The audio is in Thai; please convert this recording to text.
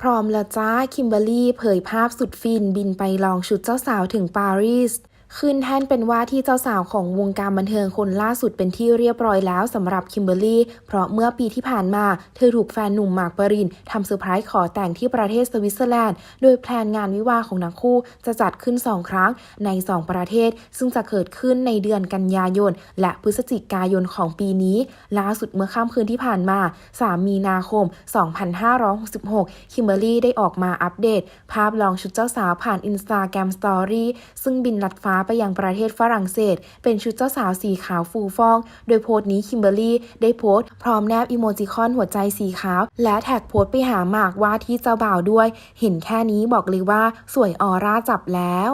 พร้อมแล้วจ้า คิมเบอรี่เผยภาพสุดฟินบินไปลองชุดเจ้าสาวถึงปารีส ขึ้นแท่นเป็นว่าที่เจ้าสาวของวงการบันเทิงคนล่าสุดเป็นที่เรียบร้อยแล้วสำหรับคิมเบอร์รี่ เพราะเมื่อปีที่ผ่านมา เธอถูกแฟนหนุ่มหมากปรินทำเซอร์ไพรส์ขอแต่งที่ประเทศสวิตเซอร์แลนด์ โดยแพลนงานวิวาห์ของทั้งคู่จะจัดขึ้น 2 ครั้งใน 2 ประเทศ ซึ่งจะเกิดขึ้นในเดือนกันยายน และพฤศจิกายนของปีนี้ ล่าสุดเมื่อค่ำคืนที่ผ่านมา 3 มีนาคม 2566 คิมเบอร์รี่ได้ออกมาอัปเดต ภาพลองชุดเจ้าสาวผ่านอินสตาแกรมสตอรี่ซึ่งบินลัดฟ้าไปยังประเทศฝรั่งเศส เป็นชุดเจ้าสาวสีขาวฟูฟ่อง โดยโพสต์นี้คิมเบอรรี่ได้โพสต์พร้อมแนบอีโมจิคอนหัวใจสีขาว และแท็กโพสต์ไปหาหมากว่าที่เจ้าบ่าวด้วย เห็นแค่นี้บอกเลยว่าสวยออร่าจับแล้ว